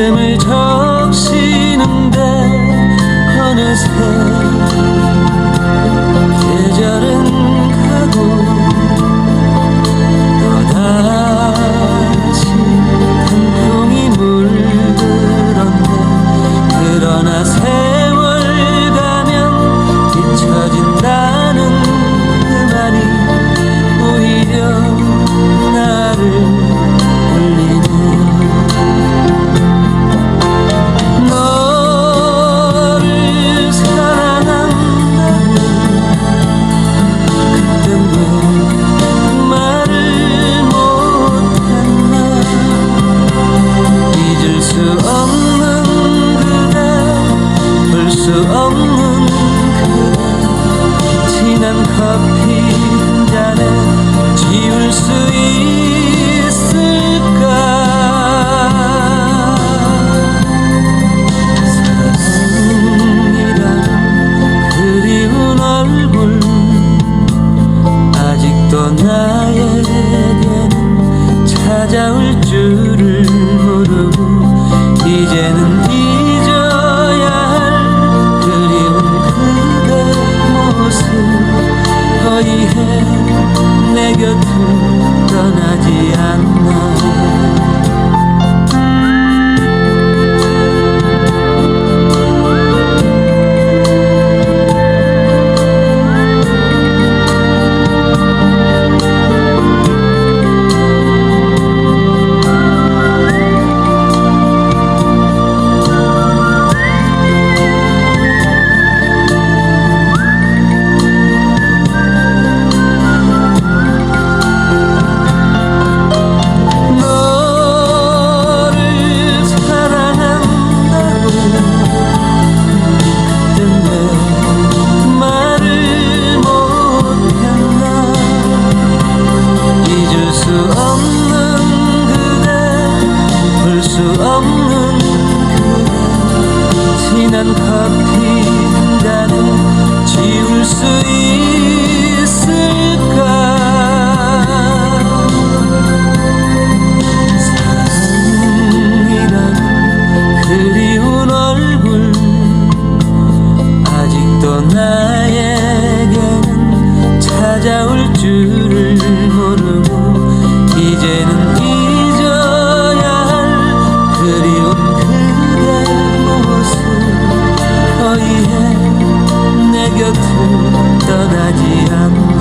이름을 적시는데 어느새 sự ấm 커피 한 잔에 지울 수 있는 곁을 떠나지 않는